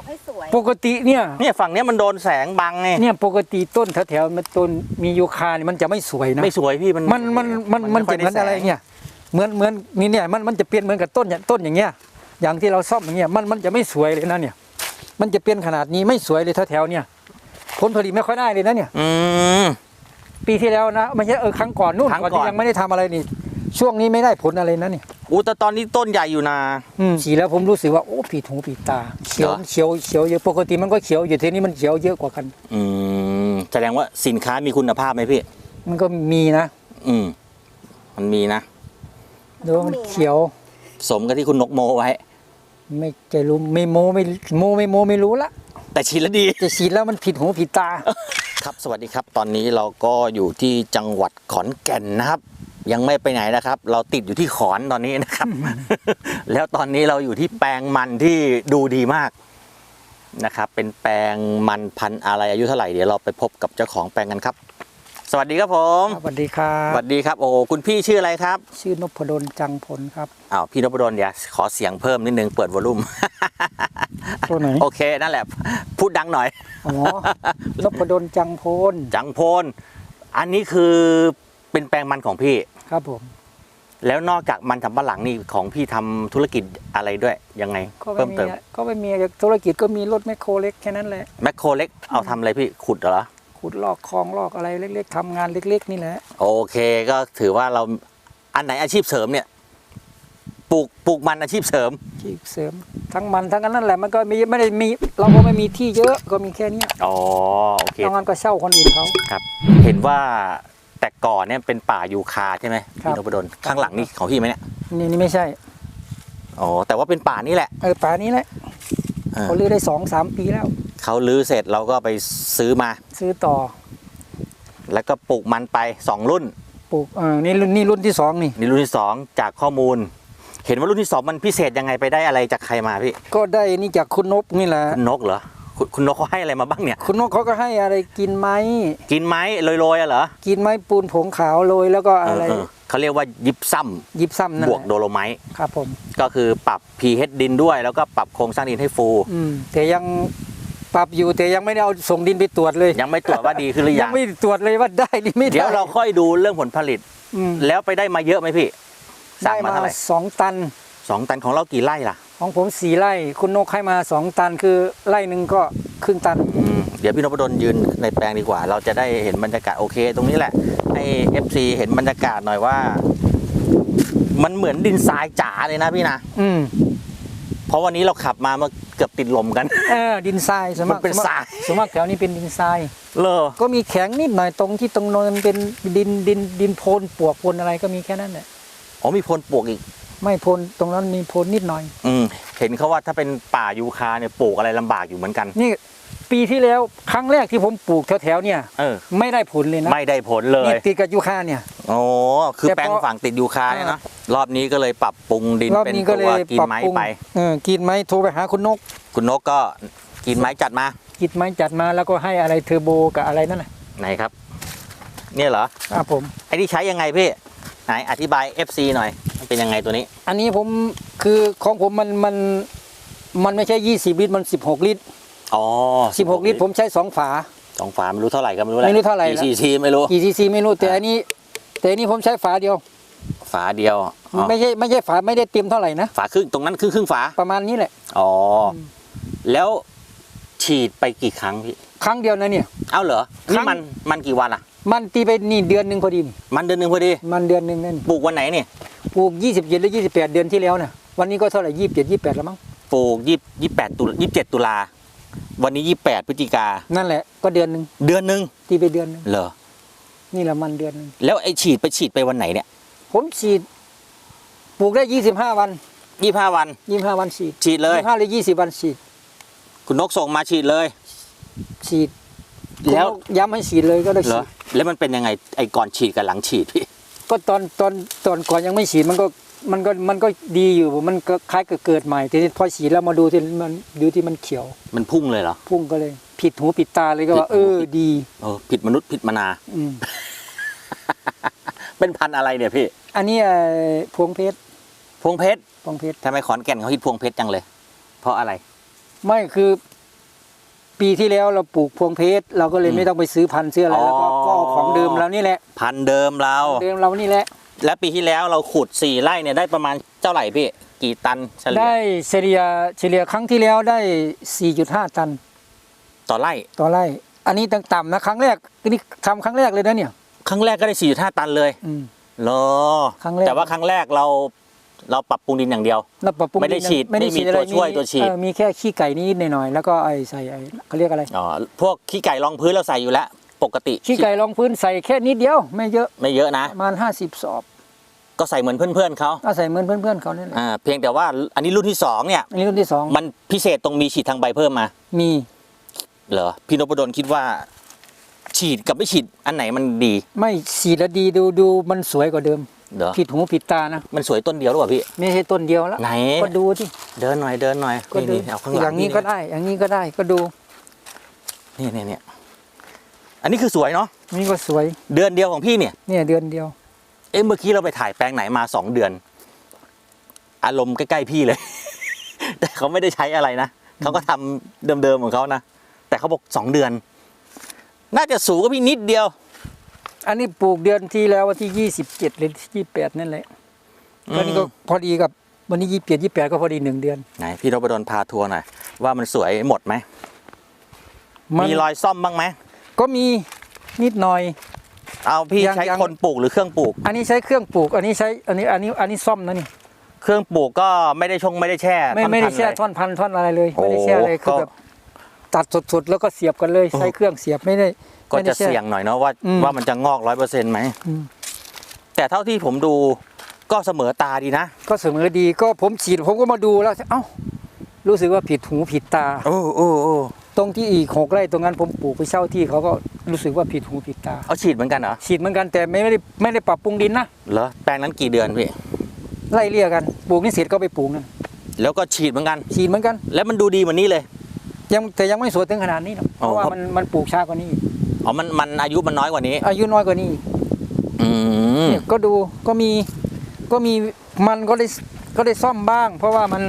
อกให้สวยปกติเนี่ยเนี่ยฝั่งเนี้ยมันโดนแสงบังไงเนี่ยปกติต้นแถวๆมันต้นมียูคาเนี่ยมันจะไม่สวยนะไม่สวยพี่มันมันมันมันมันจะเหมือนอะไรเนี่ยเหมือนเหมือนนี่เนี่ยมันมันจะเปลี่ยนเหมือนกับต้นอย่างต้นอย่างเงี้ยอย่างที่เราซ่อมอย่างเงี้ยมันมันจะไม่สวยเลยนะเนี่ย มันจะเป็นขนาดนี้ไม่สวยเลยแถวๆเนี่ยผลผลิตไม่ค่อยได้เลยนะเนี่ยอืมปีที่แล้วนะไม่ใช่เออครั้งก่อนนู่นครั้งก่อนก่อนที่ยังไม่ได้ทำอะไรนี่ ช่วงนี้ไม่ได้ผลอะไรนะเนี่ยอู้แต่ตอนนี้ต้นใหญ่อยู่นะอืมสีแล้วผมรู้สึกว่าโอ้ผิดหูผิดตาเขียวเหรอ เขียวเขียวเยอะปกติมันก็เขียวอยู่ทีนี้มันเขียวเยอะกว่ากัน อืมแสดงว่าสินค้ามีคุณภาพไหมพี่ มันก็มีนะอืม มันมีนะดูว่ามันเขียวสมกับที่คุณนกโมไว้ ไม่ใจรู้ไม่โมไม่โมไม่โมไม่รู้ละแต่ฉีดแล้วดี จะฉีดแล้วมันผิดหูผิดตา ครับ สวัสดีครับ ตอนนี้เราก็อยู่ที่จังหวัดขอนแก่นนะครับ ยังไม่ไปไหนนะครับ เราติดอยู่ที่ขอนตอนนี้นะครับ แล้วตอนนี้เราอยู่ที่แปลงมันที่ดูดีมากนะครับ เป็นแปลงมันพันธุ์อะไรอายุเท่าไหร่เดี๋ยวเราไปพบกับเจ้าของแปลงกันครับ สวัสดีครับผมสวัสดีครัสบวัสดีครับโอ้คุณพี่ชื่ออะไรครับ ชื่อนพดลจังผลครับอ้าวพี่นพดลเดี๋ยวขอเสียงเพิ่มนิดนึงเปิดวอลลุ่มตัวไหนโอเคนั่นแหละ พูดดังหน่อยอ๋อนพดลจังพลจังโพนอันนี้คือ เป็นแปลงมันของพี่ ครับผม แล้วนอกจากมันสำปะหลังนี่ของพี่ทำธุรกิจอะไรด้วยยังไง ก็ไม่เพิ่มมีเติมก็ไม่มีธุรกิจก็มีรถแมคโครเล็กแค่นั้นแหละ แมคโครเล็กเอาทำอะไรพี่ขุดเหรอ ขุดลอกคลองลอกอะไรเล็ก ๆทำงานเล็ก ๆ นี่แหละโอเคก็ถือว่าเราอันไหนอาชีพเสริมเนี่ยปลูกปลูกมันอาชีพเสริม ที่เสริมทั้งมันทั้งนั้นแหละมันก็มีไม่ได้มีเราก็ไม่มีที่เยอะก็มีแค่เนี้ยอ๋อโอเค ทำงานก็เช่าคนอื่นเขาครับ เห็นว่า แต่ก่อนเนี่ยเป็นป่ายูคาใช่ไหมครับ พี่นพดลข้างหลังนี่ของพี่ไหมเนี่ยนี่นี่ไม่ใช่อ๋อแต่ว่าเป็นป่านี่แหละเออป่านี้แหละเออเขาลื้อได้สองสามปีแล้ว เขาลื้อเสร็จเราก็ไปซื้อมา ซื้อต่อแล้วก็ปลูกมันไปสองรุ่นปลูกเออนี่รุ่นนี่รุ่นที่สองนี่ นี่รุ่นที่สองจากข้อมูล เห็นว่ารุ่นที่สองมันพิเศษยังไงไปได้อะไรจากใครมาพี่ก็ได้นี่จากคุณนบนี่แหละคุณนกเหรอ คุณคุณนกเขาให้อะไรมาบ้างเนี่ย คุณนกเขาก็ให้อะไรกินไหมกินไม้โรยๆอะเหรอกินไหมปูนผงขาวโรยแล้วก็เออะไรอเออเขาเรียกว่ายิบซ้ำยิบซ้ำนั่นบวกแหละโดโลไมต์ครับผม ก็คือปรับ pH ดินด้วย แล้วก็ปรับโครงสร้างดินให้ฟู อืมแต่ยังปรับอยู่แต่ยังไม่ได้เอาส่งดินไปตรวจเลยยังไม่ตรวจว่าดีขึ้นหรือยัยังงไม่ตรวจเลยว่าได้หรือไม่ได้เดี๋ยวเราค่อยดูเรื่องผลผลิต อืมแล้วไปได้มาเยอะไหมพี่ สั่ได้งมามาเท่าไหร่สองตันสองตันของเรากี่ไร่ล่ะ ของผมสี่ไร่คุณนกให้มาสองตันคือไร่หนึ่งก็ครึ่งตันอืมเดี๋ยวพี่นพดลยืนในแปลงดีกว่า เราจะได้เห็นบรรยากาศโอเค ตรงนี้แหละให้ FC เห็นบรรยากาศหน่อยว่า มันเหมือนดินทรายจ๋าเลยนะพี่นะอืมเพราะวันนี้เราขับมาเมื่อเกือบติดลมกัน เออดินทรายสวนมากมันเป็นทรายสวนมากแถวนี้เป็นดินทรายเลอก็มีแข็งนิดหน่อยตรงที่ตรงเนินเป็นดินดินดินโพนปวกโพนอะไรก็มีแค่นั้นแหละอ๋อมีพลปลูกอีก ไม่โพนตรงนั้นมีโพนนิดหน่อย อืมเห็นเขาว่าถ้าเป็นป่ายูคาเนี่ยปลูกอะไรลำบากอยู่เหมือนกัน นี่ ปีที่แล้วครั้งแรกที่ผมปลูกแถวๆเนี่ยเออ ไม่ได้ผลเลยนะไม่ได้ผลเลนี่ยติดกับยูคาเนี่ย โอ้คือแต่พอ แปลงฝั่งติดยูคาเนี่ยเนาะรอบนี้ก็เลยปรับปรุงดินรอบเป็นนี้ก็ตัเลวยกินปรับไม้ปรุงไป เออกินไม้โทรไปหาคุณนก คุณนกก็กินไม้จัดมา กินไม้จัดมาแล้วก็ให้อะไรเทอร์โบกับอะไรนั่นแหละไหนครับ เนี่ยเหรอ ครับผม ไอ้ที่ใช้ยังไงพี่ ไหนอธิบาย FC หน่อย มันเป็นยังไงตัวนี้ อันนี้ผมคือของผมมันมันมันไม่ใช่ 20 ลิตรมัน 16 ลิตร อ๋อ16 ลิตรผมใช้ 2 ฝา สองฝาไม่รู้เท่าไหร่ก็ไม่รู้แหละไม่รู้เท่าไหร่กี่ละซีซีไม่รู้ กี่ซีซีไม่รู้แต่อันนี้ แต่อันนี้ผมใช้ฝาเดียว ฝาเดียวอ๋อไม่ใช่ไม่ใช่ฝาไม่ได้เต็มเท่าไหร่นะ ฝาครึ่งตรงนั้นครึ่งครึ่งฝา ประมาณนี้แหละ อ๋ออแล้วฉีดไปกี่ครั้งพี่ ครั้งเดียวนะเนี่ย เอ้าเหรอครั้นี่งมันมันกี่วันอะ มันตีไปนี่เดือนหนึ่งพอดีนี่มันเดือนหนึ่งพอดี มันเดือนหนึ่งนั่นปลูกวันไหนนี่ปลูก27หรือ28เดือนที่แล้วนะวันนี้ก็เท่าไหร่27 28แล้วมั้งปลูกยี่ยี่แปดตุลยี่สิบเจ็ดตุลา วันนี้ยี่แปดพฤศจิกา นั่นแหละก็เดือนหนึ่งเดือนหนึ่งตีไปเดือนหนึ่งเหรอ นี่แหละมันเดือนหนึ่งแล้วไอฉีดไปฉีดไปวันไหนเนี่ยผมฉีดปลูกได้25วันยี่ห้าวัน25วันฉีดฉีดเลย25หรือ20วันฉีด คุณนกส่งมาฉีดเลย ฉีด แล้วผมย้ำให้ฉีดเลยก็ได้เหรฉีอดแล้วมันเป็นยังไงไอก่อนฉีดกับหลังฉีดพี่ ก็ตอนตอนตอนก่อนยังไม่ฉีดมันก็มันก็มันก็ดีอยู่มันก็คล้ายกับเกิดใหม่แต่พอฉีดแล้วมาดูที่มันดูที่มันเขียว มันพุ่งเลยเหรอ พุ่งก็เลย ผิดหูผิดตาเลยก็ว่าผิเอดหูอผิด ดี เออผิดมนุษย์ผิดมนา อืมเป็นพันธุ์อะไรเนี่ยพี่ อันนี้เอ่อพวงเพชรพวงเพชรพวงเพชรทำไมขอนแก่นเขาฮิตพวงเพชรจังเลย เพราะอะไร ไม่คือ ปีที่แล้วเราปลูกพวงเพชรเราก็เลยไม่ต้องไปซื้อพันธุ์ซื้ออะไรแล้วก็ก็เอาของเดิมเรานี่แหละ พันธุ์เดิมเรา เดิมเรานี่แหละ และปีที่แล้วเราขุดสี่ไร่เนี่ยได้ประมาณเท่าไหร่พี่ กี่ตันเฉลี่ยได้เฉลี่ยเฉลี่ยครั้งที่แล้วได้ 4.5 ตันต่อไร่ต่อไร่ อันนี้ต่ำๆนะครั้งแรกนี่ทำครั้งแรกเลยนะเนี่ย ครั้งแรกก็ได้สี่ห้าตันเลยอืม เหรอครั้งแรก แต่ว่าครั้งแรกเรา เราปรับปรุงดินอย่างเดียว เราปรับปรุงไม่ได้ฉีดไม่ได้ไม่มีฉีดอะไรตัวช่วยตัวฉีด เออมีแค่ขี้ไก่นิดๆหน่อยๆแล้วก็ไอใส่ไอเขาเรียกอะไร อ๋อพวกขี้ไก่รองพื้นเราใส่อยู่แล้ว ปกติขี้ไก่รองพื้นใส่แค่นิดเดียว ไม่เยอะไม่เยอะนะ ประมาณ 50 สอบก็ใส่เหมือนเพื่อนๆเขาก็ใส่เหมือนเพื่อนๆเขาเนี่ยแหละอ่าเพียงแต่ว่าอันนี้รุ่นที่สองเนี่ย อันนี้รุ่นที่สองมันพิเศษตรงมีฉีดทางใบเพิ่มมา มี เหรอพี่นพดลคิดว่า ฉีดกับไม่ฉีดอันไหนมันดี ไม่ฉีดแล้วดีดูดูมันสวยกว่าเดิม เหรอผิดหูผิดตานะ มันสวยต้นเดียวหรือเปล่าพี่ ไม่ใช่ต้นเดียวแล้วไหน ก็ดูที่เดินหน่อยเดินหน่อยก็นี่ดูนี่เอาข้างหลังอย่างนี้ก็ได้ อย่างนี้ก็ได้ก็ดู นี่นี่เนี่ยอันนี้คือสวยเนาะนี่ก็สวย เดือนเดียวของพี่เนี่ย เนี่ยเดือนเดียว เอ๊ะเมื่อกี้เราไปถ่ายแปลงไหนมาสองเดือน อารมณ์ใกล้ๆพี่เลย แต่เขาไม่ได้ใช้อะไรนะเขาก็ทำเดิมๆของเขานะแต่เขาบอกสองเดือน น่าจะสูงกว่าพี่นิดเดียว อันนี้ปลูกเดือนที่แล้ววันที่ยี่สิบเจ็ดหรือยี่แปดนั่นแหละอืมก็นี่ก็พอดีกับวันนี้ยี่สิบเจ็ดยี่แปดก็พอดีหนึ่งเดือน ไหนพี่นพดลพาทัวร์หน่อยว่ามันสวยหมดไหมมัน มีรอยซ่อมบ้างไหมก็มีนิดหน่อย เอาพี่ยังใช้ยัง คนปลูกหรือเครื่องปลูก อันนี้ใช้เครื่องปลูก อันนี้ใช้อันนี้อันนี้อันนี้ซ่อมนะนี่เครื่องปลูกก็ไม่ได้ชงไม่ได้แช่ไม่ท่อนไม่ได้พันแช่เลย ท่อนพันท่อนอะไรเลย ไม่ได้แช่อะไรโอ้คือก็แบบตัดสดๆแล้วก็เสียบกันเลยโอ้ใช้เครื่องเสียบไม่ได้ ก็ไม่ได้จะแช่เสี่ยงหน่อยเนาะว่าอืมว่ามันจะงอกร้อยเปอร์เซ็นต์ไหมอืมแต่เท่าที่ผมดูก็เสมอตาดีนะ ก็เสมอดีก็ผมฉีดผมก็มาดูแล้ว เอ้า รู้สึกว่าผิดหูผิดตา โอ้โอ้โอ้ตรงที่อีกหกไร่ตรงนั้นผมปลูกไปเช่าที่เขาก็รู้สึกว่าผิดหูผิดตาเอาฉีดเหมือนกันเหรอฉีดเหมือนกันแต่ไม่ได้ไม่ได้ปรับปรุงดินนะเหรอแปลงนั้นกี่เดือนพี่ไล่เลี่ยกันปลูกนี่เสร็จก็ไปปลูกนั่นแล้วก็ฉีดเหมือนกัน ฉีดเหมือนกัน แล้วมันดูดีเหมือนนี้เลย ยังแต่ยังไม่สวยถึงขนาดนี้หรอกเพอ๋อราะว่าครับมันมันปลูกช้ากว่านี้ อีกอ๋อมันมันอายุมันน้อยกว่านี้ อายุน้อยกว่านี้อีกอืมเนี่ยก็ดูก็มีก็มีมันก็ได้ก็ได้ซ่อมบ้าง เพราะว่ามัน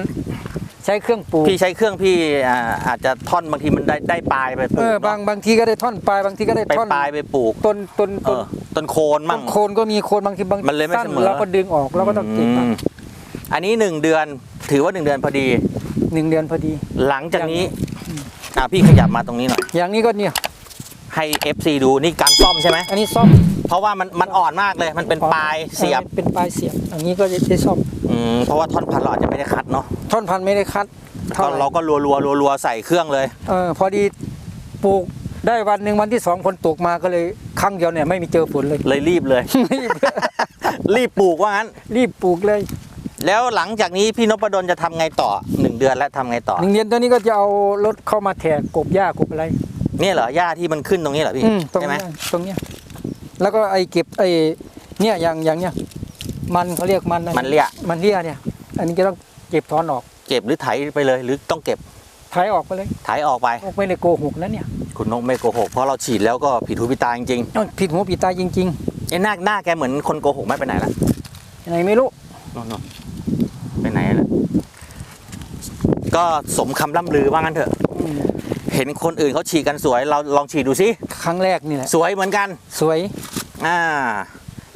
ใช้เครื่องปลูกพี่ใช้เครื่องพี่อ่าอาจจะท่อนบางทีมันได้ได้ปลายไปปลูเอกอ บางเนอะบางทีก็ได้ท่อนปลายบางทีก็ได้ไปท่อนปลายไปปลูกต้นต้นเอต้นอต้นโคนมั่งต้นโคนก็มีโคนบางทีบางมันเลยไม่สั้นเสมอ เราก็ดึงออกเราก็ต้องเก็บอืมอันนี้หนึ่งเดือนถือว่าหนึ่งเดือนพอดี หนึ่งเดือนพอดี หลังจากนี้อืมอ่าพี่ขยับมาตรงนี้หน่อย อย่างนี้ก็เนี่ย ให้ FC ดูนี่การซ่อมใช่ไหมอันนี้ซ่อมเพราะว่ามันมันอ่อนมากเลยมันเป็นปลายเสียบออเป็นปลายเสียบอย่างนี้ก็จะได้ซ่อมอืมเพราะว่าท่อนพันเราอาจจะไม่ได้คัดเนาะท่อนพันธุ์ไม่ได้คัดเท่าก็ไหร่เราก็รัวรัวรัวรัวๆใส่เครื่องเลยเออพอดีปลูกได้วันหนึ่งวันที่สองฝนตกมาก็เลยครั้งเดียวเนี่ยไม่มีเจอฝนเลยเลยรีบเลย รีบรีบปลูกว่างั้น รีบปลูกเลย แล้วหลังจากนี้พี่นพดลจะทำไงต่อหนึ่งเดือนแล้วทำไงต่อหนึ่งเดือนตัวนี้ก็จะเอารถเข้ามาแทกกบหญ้ากบอะไร เนี่ยเหรอหญ้าที่มันขึ้นตรงนี้เหรอพี่อืมตรงใช่ไหมเนี้ยตรงเนี้ยแล้วก็ไอเก็บไอเนี่ยอย่างอย่างเนี้ยมันเขาเรียกมันอะมันเลี่ยมันเลี่ยเนี่ย อันนี้จะต้องเก็บถอนออกเก็บหรือไถไปเลย หรือต้องเก็บไถออกไปเลยไถออกไป ออกไม่ได้โกหกนะเนี่ยคุณนกไม่โกหกเพราะเราฉีดแล้วก็ผิดหูผิดตาจริงต้องผิดหูผิดตาจริงๆไอ้หน้าหน้าแกเหมือนคนโกหกไม่ไปไหนละๆยังไงไม่รู้นู่นๆไปไหนละก็สมคำล่ำลือว่างั้นเถอะอืมเห็นคนอื่นเขาฉีดกันสวยเราลองฉีดดูสิครั้งแรกนี่แหละสวยเหมือนกันสวยอ่า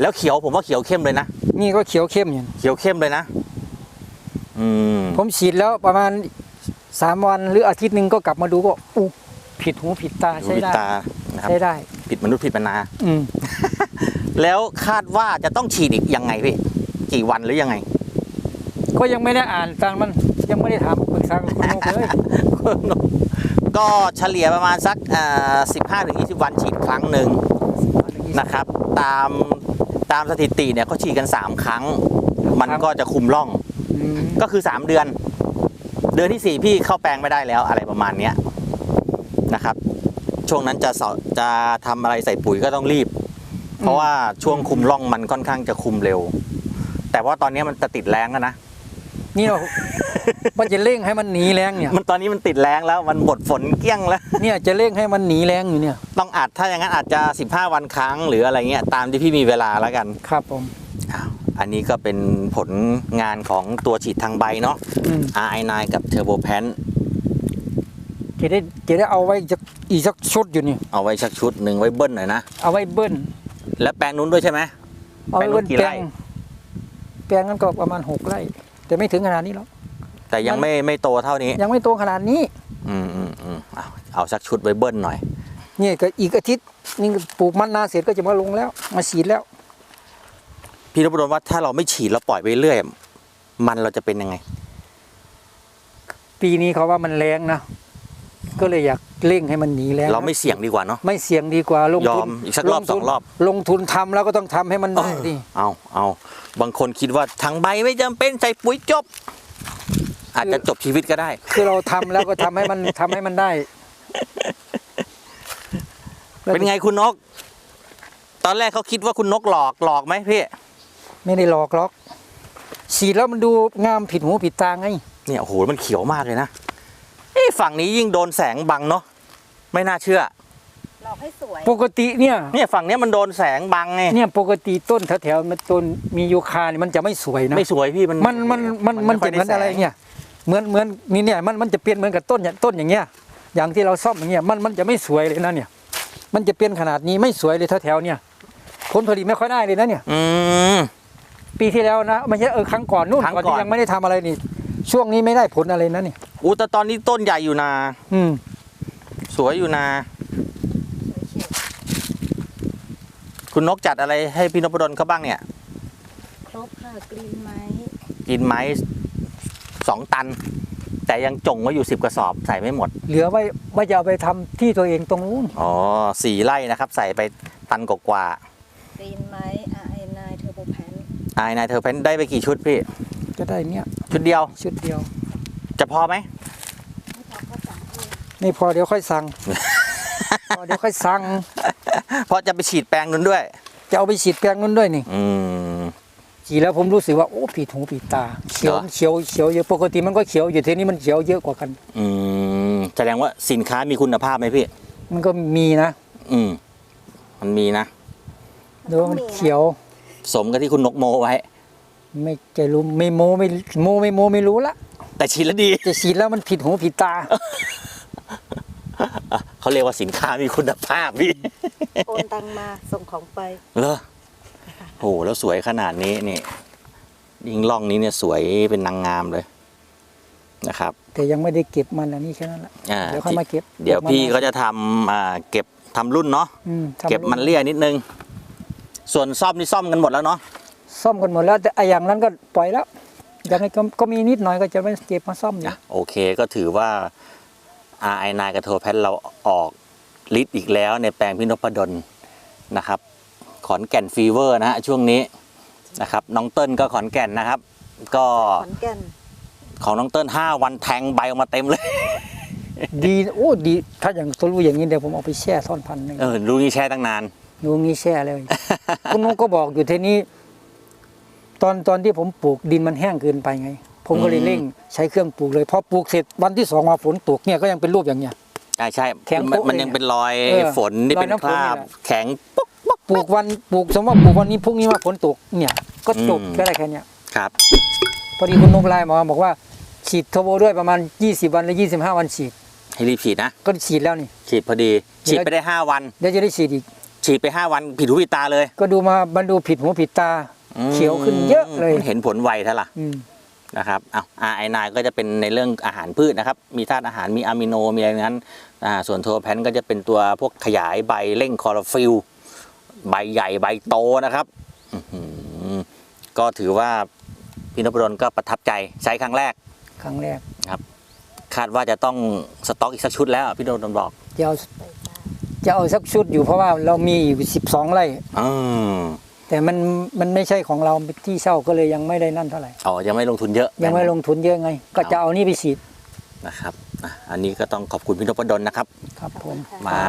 แล้วเขียวผมว่าเขียวเข้มเลยนะนี่ก็เขียวเข้มอย่างเขียวเข้มเลยนะอืมผมฉีดแล้วประมาณสามวันหรืออาทิตย์หนึ่งก็กลับมาดูก็อู้ผิดหูผิดตาหูใช้ผิดได้ตานะครับใช้ได้ผิดมนุษย์ผิดมนาอืมแล้วคาดว่าจะต้องฉีดอีกยังไงพี่กี่วันหรือยังไง ก็ยังไม่ได้อ่านตามมันยังไม่ได้ถามปรึกษากับคุณนกเลยก็ เฉลี่ยประมาณสักสิบห้าถึงยี่สิบวันฉีดครั้งหนึ่งนะครับ ตามตามสถิติเนี่ยเขาฉีดกัน 3 ครั้ง มันก็จะคุมร่องอืมก็คือ 3 เดือน เดือนที่ 4 พี่เข้าแปลงไม่ได้แล้วอะไรประมาณเนี้ยนะครับ ช่วงนั้นจะสอจะทำอะไรใส่ปุ๋ยก็ต้องรีบ เพราะว่าช่วงคุมร่องมันค่อนข้างจะคุมเร็ว แต่ว่าตอนนี้มันจะติดแรงแล้วนะนี่เรา มันจะเร่งให้มันหนีแรงเนี่ย มันตอนนี้มันติดแรงแล้วมันหมดฝนเกลี้ยงแล้ว เนี่ยจะเร่งให้มันหนีแรงอยู่เนี่ย ต้องอัดถ้าอย่างนั้นอาจจะ 15 วันครั้งหรืออะไรเงี้ยตามที่พี่มีเวลาแล้วกัน ครับผมอ้าวอันนี้ก็เป็นผลงานของตัวฉีดทางใบเนาะ อืม RI9 กับ Turbo p a n จะได้จะได้เอาไว้จะอีกสักชุดอยู่นี่ เอาไว้ชักชุดหนึ่งไว้เบิ้ลหน่อยนะ เอาไว้เบิ้ลและแปลงนู้นด้วยใช่ไหม เอาไว้เบิ้ลแปลงนู้นกี่แปลไร่งแปลงนั้นก็ประมาณหกไร่ แต่ไม่ถึงขนาดนี้หรอก แต่ยังไม่ไม่โตเท่านี้ ยังไม่โตขนาดนี้ อืมอืมอืมเอาเอาสักชุดไว้เบิ้ลหน่อย นี่ก็อีกอาทิตย์นี่ก็ปลูกมันนาเสร็จก็จะมาลงแล้ว มาฉีดแล้ว พี่นพดลว่าถ้าเราไม่ฉีดเราปล่อยไปเรื่อย มันเราจะเป็นยังไง ปีนี้เขาว่ามันแรงนะก็เลยอยากเร่งให้มันหนีแรงเราไม่เสี่ยงดีกว่าเนาะไม่เสี่ยงดีกว่าลงยอทุมนอีกสักรอบลงทุนสองรอบ ลงทุนทำแล้วก็ต้องทำให้มันได้ดิเอาเอาบางคนคิดว่าทั้งใบไม่จำเป็นใส่ปุ๋ยจบ อาจจะจบชีวิตก็ได้ คือเราทำแล้วก็ทำให้มันทำให้มันได้ เป็นไงคุณนก ตอนแรกเขาคิดว่าคุณนกหลอกหลอกไหมพี่ ไม่ได้หลอกหรอก ฉีดแล้วมันดูงามผิดหูผิดตาไง เนี่ยโอ้โหมันเขียวมากเลยนะเอ้ฝั่งนี้ยิ่งโดนแสงบังเนาะไม่น่าเชื่อหลอกให้สวย ปกติเนี่ยเนี่ยฝั่งเนี้ยมันโดนแสงบังไงเนี่ยปกติต้นแถวๆมันต้นมียูคาเนี่ยมันจะไม่สวยนะไม่สวยพี่มันมันมันมันมันไค่จะยเหมือนด้แสงอะไรเนี่ย เหมือนเหมือนนี่เนี่ยมันมันจะเปลี่ยนเหมือนกับต้นอย่างต้นอย่างเงี้ย อย่างที่เราซ่อมอย่างเงี้ยมันมันจะไม่สวยเลยนะเนี่ย มันจะเป็นขนาดนี้ไม่สวยเลยแถวๆเนี่ย ผลผลิตไม่ค่อยได้เลยนะเนี่ย อืม ปีที่แล้วนะไม่ใช่เออครั้งก่อนนู่นครั้งก่อน ก่อนที่ยังไม่ได้ทำอะไรนี่ ช่วงนี้ไม่ได้ผลอะไรนะเนี่ยอู้แต่ตอนนี้ต้นใหญ่อยู่นา อืม สวยอยู่นา คุณนกจัดอะไรให้พี่นพดลเขาบ้างเนี่ย ครบค่ะกรีนไม้กินไม้ สองตัน แต่ยังจงไว้อยู่สิบกระสอบใส่ไม่หมด เหลือไว้ไว้จะเอาไปทำที่ตัวเองตรงนู้น อ๋อสี่ไร่นะครับ ใส่ไปตันกว่ากรีนไม้ RI9 Turbo Pan ๆอายนายเธอเพนได้ไปกี่ชุดพี่ จะได้เนี่ยชุดเดียวชุดเดียว จะพอไหม ไม่พอก็สั่งเองไม่พอเดี๋ยวค่อยสั่ง พอเดี๋ยวค่อยสั่งเพราะจะไปฉีดแปลงนู้นด้วย จะเอาไปฉีดแปลงนู้นด้วยนี่ อืม ฉีดแล้วผมรู้สึกว่าโอ้ผิดหูผิดตาเขียวเหรอ เขียวเขียวเยอะปกติมันก็เขียวอยู่ทีนี้มันเขียวเยอะกว่ากัน อืมแสดงว่าสินค้ามีคุณภาพไหมพี่ มันก็มีนะอืม มันมีนะดูว่ามันเขียวสมกับที่คุณนกโมไว้ ไม่จะรู้ไม่โมไม่โมไม่โมไม่รู้ละแต่ฉีดแล้วดี จะฉีดแล้วมันผิดหูผิดตาอะเขาเรียกว่าสินค้ามีคุณภาพพี่ โอนตังมาส่งของไป เหรอ โหแล้วสวยขนาดนี้นี่ยิงล่องนี้เนี่ยสวยเป็นนางงามเลยนะครับ แต่ยังไม่ได้เก็บมันอันนี้แค่นั้นแหละอ่า เดี๋ยวค่อยมาเก็บเดี๋ยวพี่ก็เขาจะทำอ่าเก็บทำรุ่นเนาะเก็บมันเลี่ยนิดนึง ส่วนซ่อมนี่ซ่อมกันหมดแล้วเนาะซ่อมกันหมดแล้วแต่ไอ้อย่างนั้นก็ปล่อยแล้วยังไงก็ก็มีนิดหน่อยก็จะไม่เก็บมาซ่อมอยู่ อะโอเคก็ถือว่า RI นายกับโทแพทเราออกฤทธิ์อีกแล้วในแปลงพี่นพดลนะครับ ขอนแก่นฟีเวอร์นะฮะช่วงนี้นะครับน้องเติ้ลก็ขอนแก่นนะครับ ก็ขอนแก่นของน้องเติ้ลห้าวันแทงใบออกมาเต็มเลย ดีโอ้ดีถ้าอย่างตัวรู้อย่างนี้เดี๋ยวผมเอาไปแช่ซ่อนพันธุ์หนึงเออรู้นี่แช่ตั้งนานดูงี้แช่เลย คุณนุ้งก็บอกอยู่ทีนี้ ตอนตอนที่ผมปลูกดินมันแห้งเกินไปไง ผมก็เลยอืมเร่งใช้เครื่องปลูกเลยพอปลูกเสร็จวันที่สองมาฝนตกเนี่ยก็ยังเป็นรูปอย่างเนี้ยใช่ใช่แข็งมันโป๊ะมันเลยยังเป็นรอยเออฝนที่รอยเป็นน้ำคฝนราบนี่แหละแข็ง ปุ๊บปลูกวันปลูกสมมติว่าปลูกวันนี้พรุ่งนี้มาฝนตกเนี่ย ก็จบอืมแค่ได้แค่เนี้ยครับ พอดีคุณนุ้งไลน์มาบอกว่าฉีดเทอร์โบด้วยประมาณ 20 วันหรือ25 วันฉีด ให้รีบฉีดนะ ก็ฉีดแล้วนี่ ฉีดพอดี เดี๋ยวฉีดไปได้ห้าวัน เดี๋ยวจะได้ฉีดอีก ฉีดไปห้าวันผิดหูผิดตาเลยก็ดูมามันดูผิดหูผิดตา อืมเขียวขึ้นเยอะเลยมันเห็นผลไวเท่าล่ะอืมนะครับอ้าวไอนายก็จะเป็นในเรื่องอาหารพืชนะครับ มีธาตุอาหารมีอะมิโนมีอะไรนั้นอ่าส่วนโทแพนก็จะเป็นตัวพวกขยายใบเร่งคลอโรฟิลล ใบใหญ่ใบโตนะครับอื้อหือก็ถือว่าพี่นพดลก็ประทับใจใช้ครั้งแรก ครั้งแรกคาดว่าจะต้องสต็อกอีกสักชุดแล้วพี่นพดลบอกจะเอาไปจ้าจะเอาสักชุดอยู่เพราะว่าเรามีอยู่12ไร่อืมแต่มันมันไม่ใช่ของเราเป็นที่เช่าก็เลยยังไม่ได้นั่นเท่าไหร่อ๋อยังไม่ลงทุนเยอะ ยังไม่ลงทุนเยอะไง ก็จะเอานี่ไปฉีดนะครับ อะอันนี้ก็ต้องขอบคุณพี่นพดลนะครับ ครับผม มา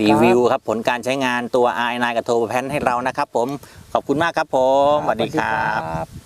รีวิวครับผลการใช้งานตัว i 9กับโทรแพนให้เรานะครับผม ขอบคุณมากครับผม สวัสดีครับ